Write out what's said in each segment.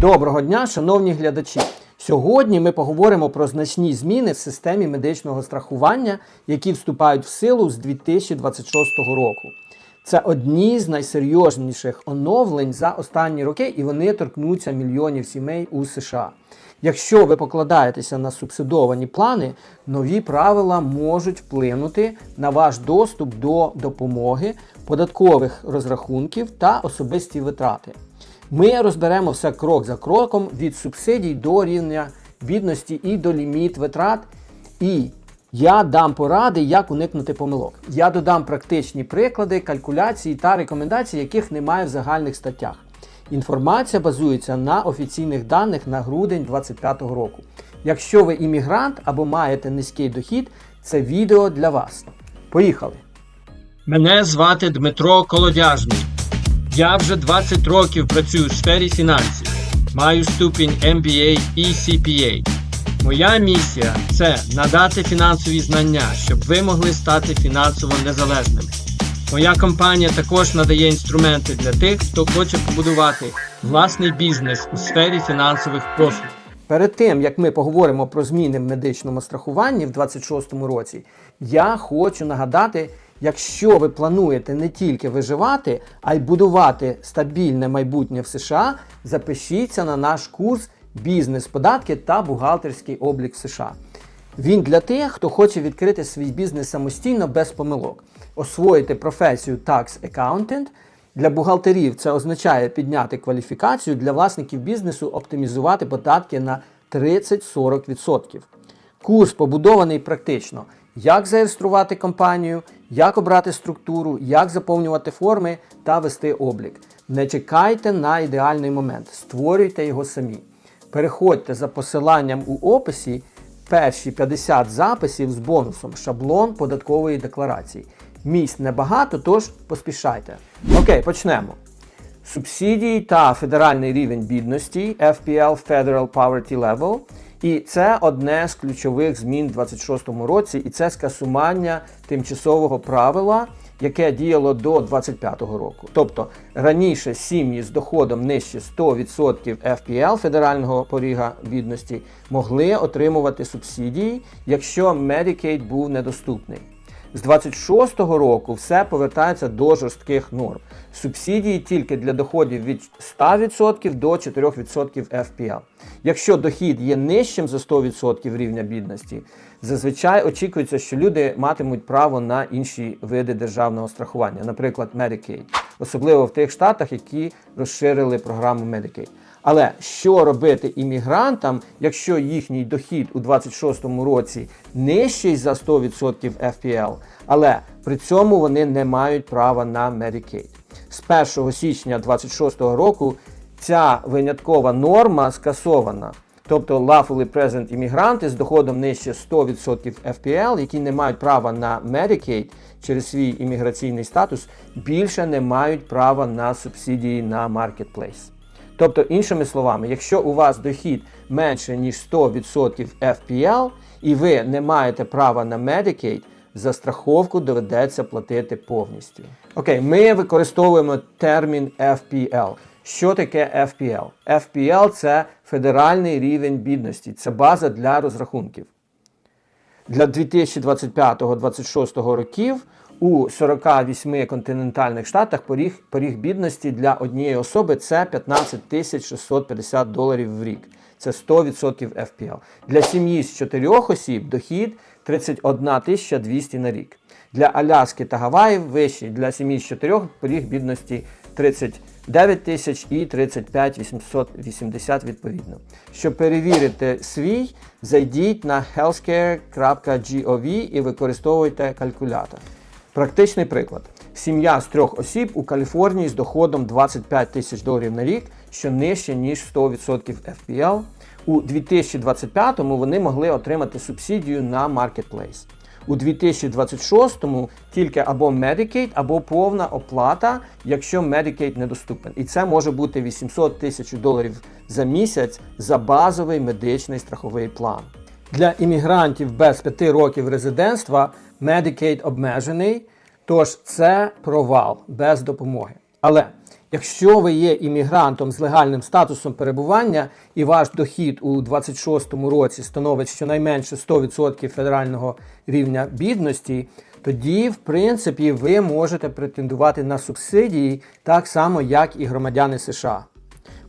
Доброго дня, шановні глядачі! Сьогодні ми поговоримо про значні зміни в системі медичного страхування, які вступають в силу з 2026 року. Це одні з найсерйозніших оновлень за останні роки, і вони торкнуться мільйонів сімей у США. Якщо ви покладаєтеся на субсидовані плани, нові правила можуть вплинути на ваш доступ до допомоги, податкових розрахунків та особисті витрати. Ми розберемо все крок за кроком від субсидій до рівня бідності і до ліміт витрат. І я дам поради, як уникнути помилок. Я додам практичні приклади, калькуляції та рекомендації, яких немає в загальних статтях. Інформація базується на офіційних даних на грудень 2025 року. Якщо ви іммігрант або маєте низький дохід, це відео для вас. Поїхали! Мене звати Дмитро Колодяжний. Я вже 20 років працюю у сфері фінансів. Маю ступінь MBA і CPA. Моя місія це надати фінансові знання, щоб ви могли стати фінансово незалежними. Моя компанія також надає інструменти для тих, хто хоче побудувати власний бізнес у сфері фінансових послуг. Перед тим як ми поговоримо про зміни в медичному страхуванні в 2026 році, я хочу нагадати, якщо ви плануєте не тільки виживати, а й будувати стабільне майбутнє в США, запишіться на наш курс Бізнес, податки та бухгалтерський облік в США. Він для тих, хто хоче відкрити свій бізнес самостійно без помилок, освоїти професію Tax Accountant. Для бухгалтерів це означає підняти кваліфікацію, для власників бізнесу оптимізувати податки на 30-40%. Курс побудований практично, як зареєструвати компанію, як обрати структуру, як заповнювати форми та вести облік. Не чекайте на ідеальний момент, створюйте його самі. Переходьте за посиланням у описі перші 50 записів з бонусом шаблон податкової декларації. Місць небагато, тож поспішайте. Окей, почнемо. Субсидії та федеральний рівень бідності FPL Federal Poverty Level. І це одне з ключових змін у 2026 році, і це скасування тимчасового правила, яке діяло до 2025 року. Тобто раніше сім'ї з доходом нижче 100% FPL федерального поріга бідності могли отримувати субсидії, якщо Medicaid був недоступний. З 26-го року все повертається до жорстких норм. Субсидії тільки для доходів від 100% до 4% FPL. Якщо дохід є нижчим за 100% рівня бідності, зазвичай очікується, що люди матимуть право на інші види державного страхування, наприклад, Medicaid, особливо в тих штатах, які розширили програму Medicaid. Але що робити іммігрантам, якщо їхній дохід у 26-му році нижчий за 100% FPL, але при цьому вони не мають права на Medicaid? З 1 січня 26-го року ця виняткова норма скасована. Тобто lawfully present іммігранти з доходом нижче 100% FPL, які не мають права на Medicaid через свій імміграційний статус, більше не мають права на субсидії на Marketplace. Тобто, іншими словами, якщо у вас дохід менше ніж 100% FPL і ви не маєте права на Medicaid, за страховку доведеться платити повністю. Окей, ми використовуємо термін FPL. Що таке FPL? FPL це федеральний рівень бідності, це база для розрахунків. Для 2025-2026 років у 48 континентальних штатах поріг, поріг бідності для однієї особи це 15 650 доларів в рік. Це 100% FPL. Для сім'ї з 4 осіб дохід 31 200 на рік. Для Аляски та Гаваїв вищий. Для сім'ї з 4 поріг бідності 39 тисяч і 35 880 відповідно. Щоб перевірити свій, зайдіть на healthcare.gov і використовуйте калькулятор. Практичний приклад. Сім'я з трьох осіб у Каліфорнії з доходом 25 тисяч доларів на рік, що нижче, ніж 100% FPL. У 2025-му вони могли отримати субсидію на Marketplace. У 2026-му тільки або Medicaid, або повна оплата, якщо Medicaid недоступен. І це може бути 800 тисяч доларів за місяць за базовий медичний страховий план. Для іммігрантів без 5 років резидентства Medicaid обмежений, тож це провал без допомоги. Але Якщо ви є іммігрантом з легальним статусом перебування і ваш дохід у 2026 році становить щонайменше 100% федерального рівня бідності, тоді, в принципі, ви можете претендувати на субсидії так само, як і громадяни США.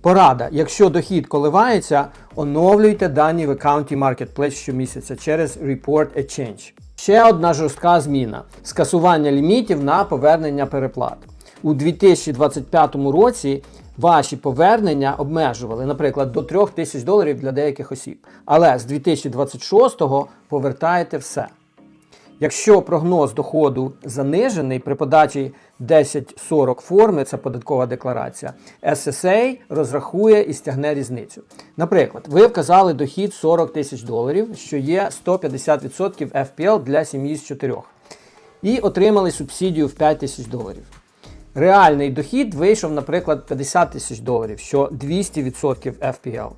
Порада. Якщо дохід коливається, оновлюйте дані в аккаунті Marketplace щомісяця через Report a Change. Ще одна жорстка зміна скасування лімітів на повернення переплат. У 2025 році ваші повернення обмежували, наприклад, до 3 тисяч доларів для деяких осіб. Але з 2026 повертаєте все. Якщо прогноз доходу занижений при подачі 1040 форми, це податкова декларація, SSA розрахує і стягне різницю. Наприклад, ви вказали дохід 40 тисяч доларів, що є 150% FPL для сім'ї з чотирьох, і отримали субсидію в 5 тисяч доларів. Реальний дохід вийшов, наприклад, 50 тисяч доларів, що 200% FPL.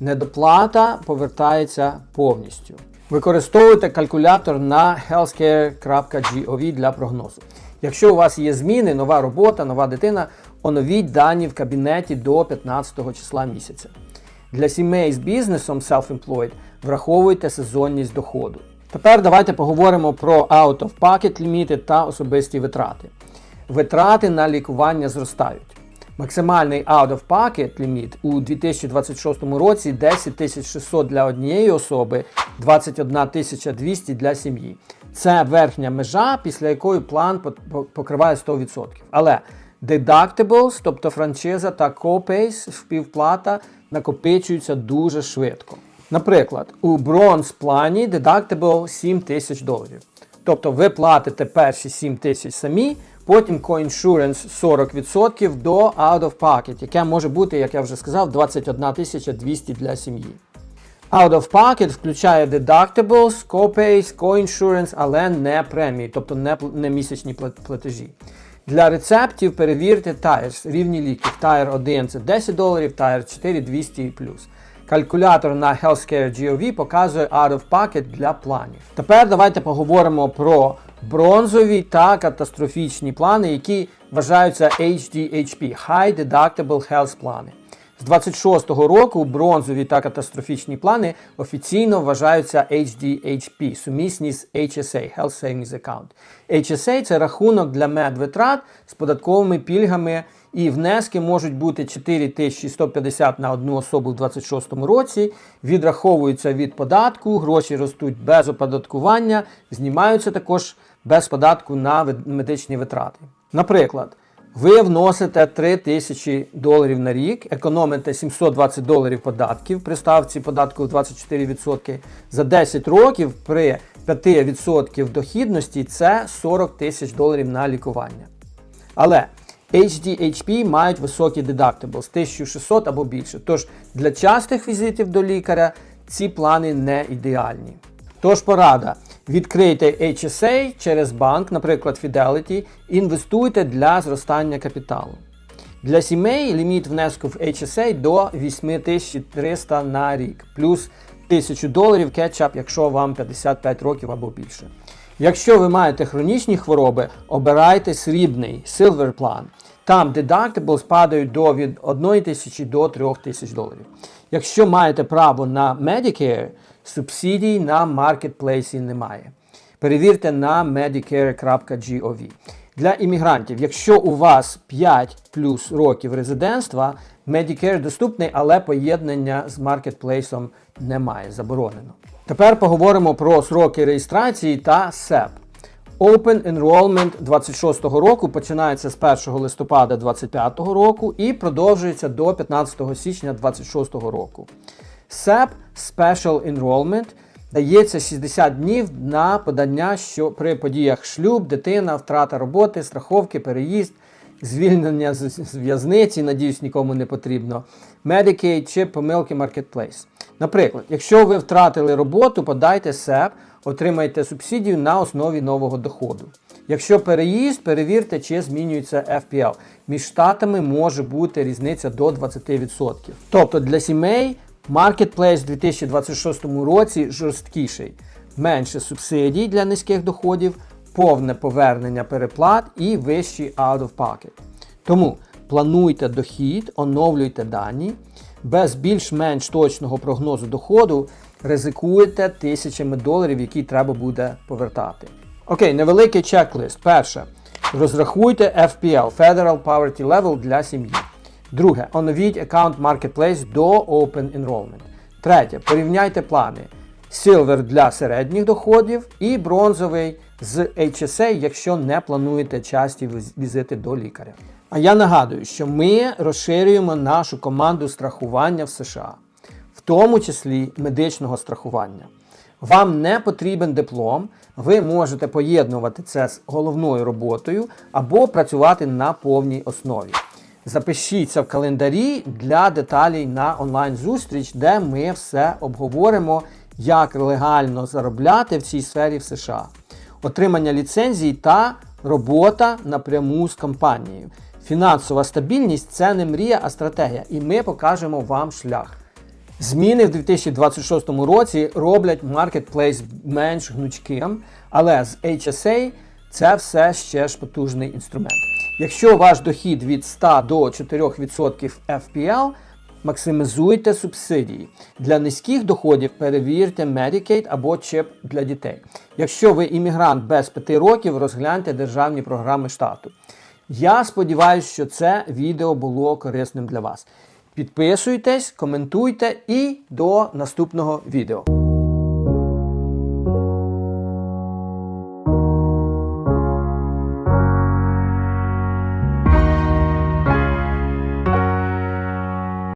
Недоплата повертається повністю. Використовуйте калькулятор на healthcare.gov для прогнозу. Якщо у вас є зміни, нова робота, нова дитина, оновіть дані в кабінеті до 15 числа місяця. Для сімей з бізнесом self-employed враховуйте сезонність доходу. Тепер давайте поговоримо про out-of-pocket ліміти та особисті витрати. Витрати на лікування зростають. Максимальний out-of-pocket ліміт у 2026 році 10 600 для однієї особи, 21 200 для сім'ї. Це верхня межа, після якої план покриває 100%. Але deductibles, тобто франшиза та copays, співплата накопичуються дуже швидко. Наприклад, у бронз плані deductible 7 тисяч доларів. Тобто ви платите перші 7 тисяч самі, потім coinsurance 40% до out of pocket, яке може бути, як я вже сказав, 21 200 для сім'ї. Out of pocket включає deductibles, copays, coinsurance, але не премії, тобто не, не місячні платежі. Для рецептів перевірте Tires, рівні ліків. Tire 1 це 10 доларів, Tire 4 200 і плюс. Калькулятор на Healthcare GOV показує out of pocket для планів. Тепер давайте поговоримо про бронзові та катастрофічні плани, які вважаються HDHP High Deductible Health плани. З 26-го року бронзові та катастрофічні плани офіційно вважаються HDHP, сумісні з HSA Health Savings Account. HSA це рахунок для медвитрат з податковими пільгами, і внески можуть бути 4150 на одну особу в 26-му році, відраховуються від податку, гроші ростуть без оподаткування, знімаються також без податку на медичні витрати. Наприклад, ви вносите 3 тисячі доларів на рік, економите 720 доларів податків при ставці податку в 24%. За 10 років при 5% дохідності це 40 тисяч доларів на лікування. Але HDHP мають високі deductibles 1600 або більше. Тож для частих візитів до лікаря ці плани не ідеальні. Тож порада. Відкрийте HSA через банк, наприклад, Fidelity, інвестуйте для зростання капіталу. Для сімей ліміт внеску в HSA до 8300 на рік, плюс 1000 доларів кетчап, якщо вам 55 років або більше. Якщо ви маєте хронічні хвороби, обирайте срібний Silver план. Там deductibles падають до від 1 тисячі до 3 тисяч доларів. Якщо маєте право на Medicare, субсидій на маркетплейсі немає. Перевірте на medicare.gov. Для іммігрантів, якщо у вас 5 плюс років резидентства, Medicare доступний, але поєднання з маркетплейсом немає, заборонено. Тепер поговоримо про сроки реєстрації та SEP. Open Enrollment 26 року починається з 1 листопада 25 року і продовжується до 15 січня 26 року. SEP Special Enrollment дається 60 днів на подання, що при подіях шлюб, дитина, втрата роботи, страховки, переїзд, звільнення з в'язниці, надіюсь, нікому не потрібно, Medicaid чи помилки Marketplace. Наприклад, якщо ви втратили роботу, подайте SEP, отримайте субсидію на основі нового доходу. Якщо переїзд, перевірте, чи змінюється FPL. Між штатами може бути різниця до 20%. Тобто для сімей Marketplace в 2026 році жорсткіший, менше субсидій для низьких доходів, повне повернення переплат і вищий out of pocket. Тому плануйте дохід, оновлюйте дані. Без більш-менш точного прогнозу доходу ризикуєте тисячами доларів, які треба буде повертати. Окей, невеликий чек-лист. Перше. Розрахуйте FPL Federal Poverty Level для сім'ї. Друге. Оновіть аккаунт Marketplace до Open Enrollment. Третє. Порівняйте плани. Silver для середніх доходів і бронзовий з HSA, якщо не плануєте часті візити до лікаря. А я нагадую, що ми розширюємо нашу команду страхування в США, в тому числі медичного страхування. Вам не потрібен диплом, ви можете поєднувати це з головною роботою або працювати на повній основі. Запишіться в календарі для деталей на онлайн-зустріч, де ми все обговоримо, як легально заробляти в цій сфері в США, отримання ліцензій та робота напряму з компанією. Фінансова стабільність це не мрія, а стратегія, і ми покажемо вам шлях. Зміни в 2026 році роблять маркетплейс менш гнучким, але з HSA це все ще ж потужний інструмент. Якщо ваш дохід від 100 до 4% FPL, максимізуйте субсидії. Для низьких доходів перевірте Medicaid або чип для дітей. Якщо ви іммігрант без 5 років, розгляньте державні програми штату. Я сподіваюся, що це відео було корисним для вас. Підписуйтесь, коментуйте і до наступного відео.